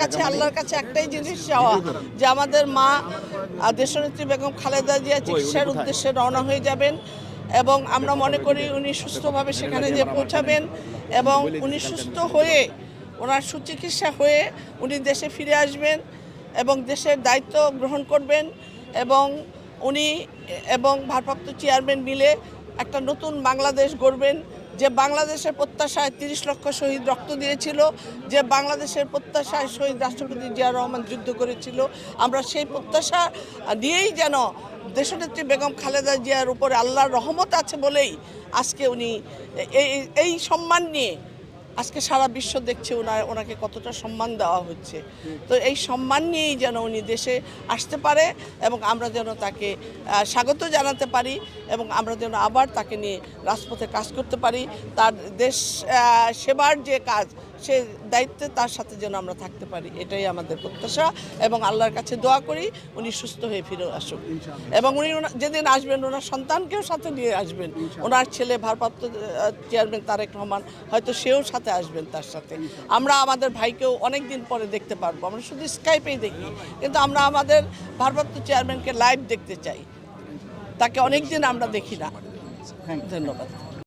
কাছে আল্লাহর কাছে একটাই জিনিস চাওয়া যে আমাদের মা দেশনেত্রী বেগম খালেদা জিয়া চিকিৎসার উদ্দেশ্যে রওনা হয়ে যাবেন এবং আমরা মনে করি উনি সুস্থভাবে সেখানে যে পৌঁছাবেন এবং উনি সুস্থ হয়ে ওনার সুচিকিৎসা হয়ে উনি দেশে ফিরে আসবেন এবং দেশের দায়িত্ব গ্রহণ করবেন এবং উনি এবং ভারপ্রাপ্ত চেয়ারম্যান মিলে একটা নতুন বাংলাদেশ গড়বেন। যে বাংলাদেশের প্রত্যাশায় তিরিশ লক্ষ শহীদ রক্ত দিয়েছিল, যে বাংলাদেশের প্রত্যাশায় শহীদ রাষ্ট্রপতি জিয়া রহমান যুদ্ধ করেছিল, আমরা সেই প্রত্যাশা দিয়েই যেন দেশনেত্রী বেগম খালেদা জিয়ার উপরে আল্লাহর রহমত আছে বলেই আজকে উনি এই সম্মান নিয়ে আজকে সারা বিশ্ব দেখছে ওনার ওনাকে কতটা সম্মান দেওয়া হচ্ছে। তো এই সম্মান নিয়েই যেন উনি দেশে আসতে পারে এবং আমরা যেন তাকে স্বাগত জানাতে পারি এবং আমরা যেন আবার তাকে নিয়ে রাজপথে কাজ করতে পারি। তার দেশ সেবার যে কাজ সে দায়িত্বে তার সাথে যেন আমরা থাকতে পারি এটাই আমাদের প্রত্যাশা এবং আল্লাহর কাছে দোয়া করি উনি সুস্থ হয়ে ফিরে আসুক। এবং উনি যেদিন আসবেন ওনার সন্তানকেও সাথে নিয়ে আসবেন। ওনার ছেলে ভারপ্রাপ্ত চেয়ারম্যান তারেক রহমান হয়তো সেও সাথে আসবেন তার সাথে। আমরা আমাদের ভাইকেও অনেক দিন পরে দেখতে পারব। আমরা শুধু স্কাইপেই দেখি। কিন্তু আমরা আমাদের ভারপ্রাপ্ত চেয়ারম্যানকে লাইভ দেখতে চাই। তাকে অনেক দিন আমরা দেখি না। ধন্যবাদ।